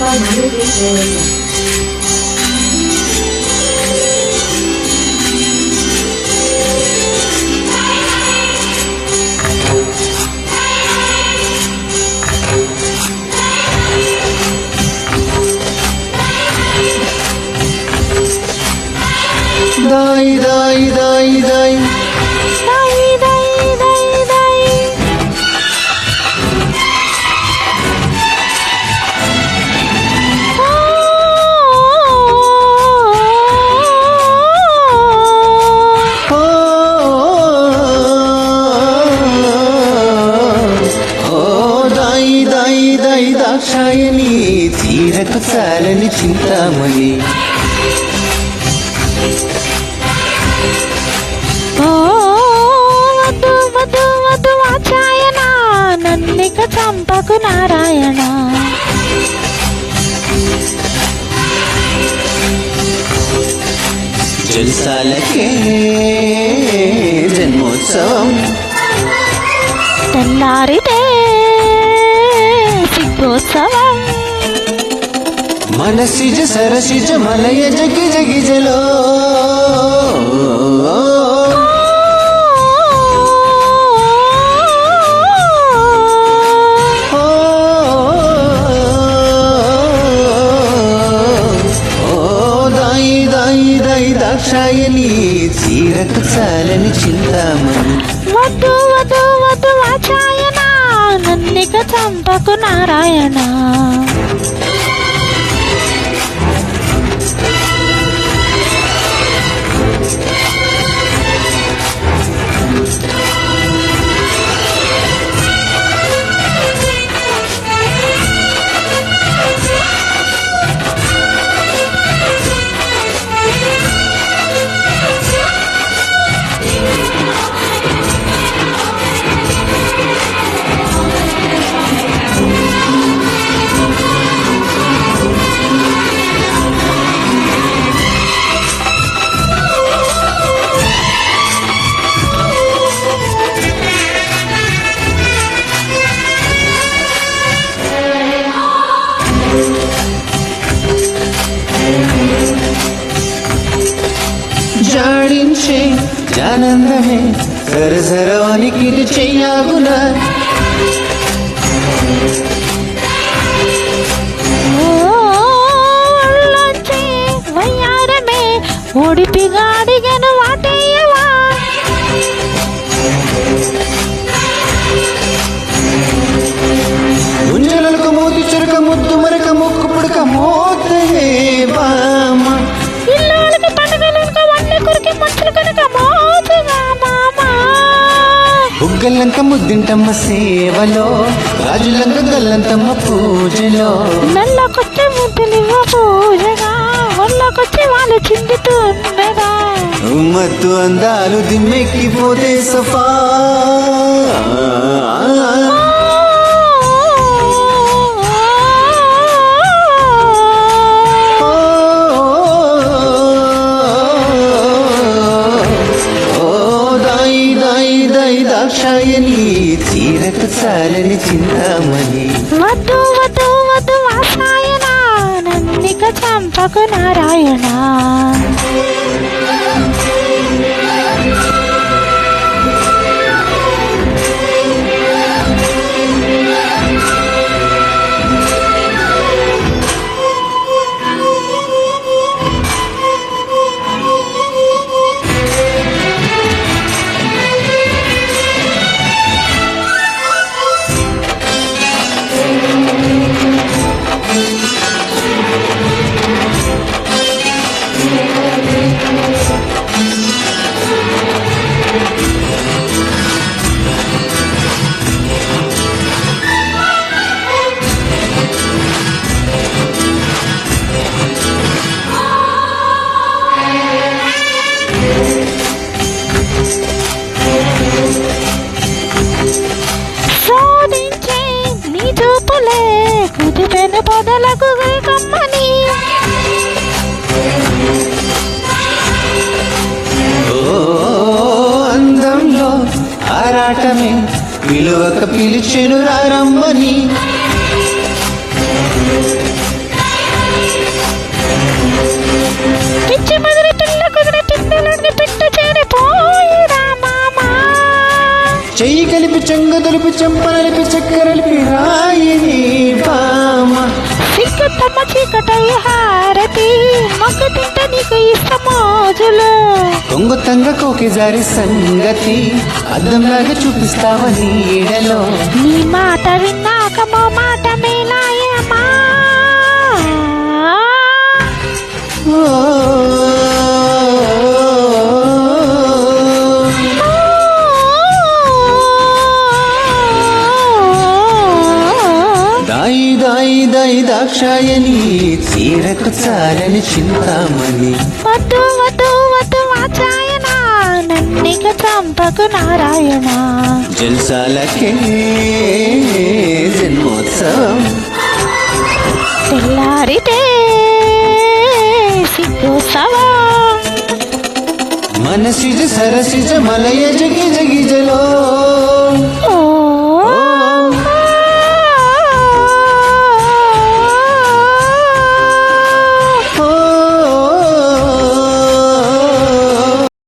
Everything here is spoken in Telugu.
my new dishes. Chintamani నన్నిక చంపకు Narayana. జల్సాలకే జన్మోత్సవం. తెల్లారితే సిగ్గోత్సవం మనసిజ సరసిజ మలయ జగి జగిజలో ఓ దాక్షాయని చీరకు చాలని చింతామణి వద్దు వద్దు వద్దు వాచాయన నన్నిక చంపకు నారాయణ. జాడించే జానందమే సరసరవానికి ఇది చెయ్యాగునా ఓ ఒళ్ళొంచి వయ్యారమే. ఒడిపిగా అడిగను వాటేయవా. గుంజలకు మూతి చురక ముద్దు మరక ముక్కు పుడక మోతయే బామ బుగ్గలంక ముద్దింటమ్మ సేవలో రాజులంక గల్లంతమ్మ పూజలో. మెల్లకొచ్చి ముద్దులివ్వ పూజగా ఒళ్ళకొచ్చి వాళ్ళు చిందుతుండగా. మత్తు అందాలు దిమ్మెక్కిపోతే సఫా. చాలని చింతామణి వద్దు వద్దు వద్దు వాసాయన నందిక చంపకు నారాయణ. శోధలకు కమ్మని అందంలో ఆరాటమే విలువక పిలిచెను రమ్మని చెయ్యి కలిపి చెంగు తలిపి చెంపనలిపి చక్కరలిపి రాయి నీ బా తమ్మ చీకటయ్య హారతి. మొక్క తింట నీకు తంగ కోకి జారి సంగతి అద్దంలాగా చూపిస్తావా నీడలో నీ మాట విన్నాక మో మాట మేలాయమా ఓ దాయి దాక్షాయని తీరకు చాలని చింతామణి. నన్నిక చంపకు నారాయణ. జల్సాలకే జన్మోత్సవం. తెల్లారితే సిగ్గోత్సవా. మనసిజ సరసిజ మలయ జగి జగి జలో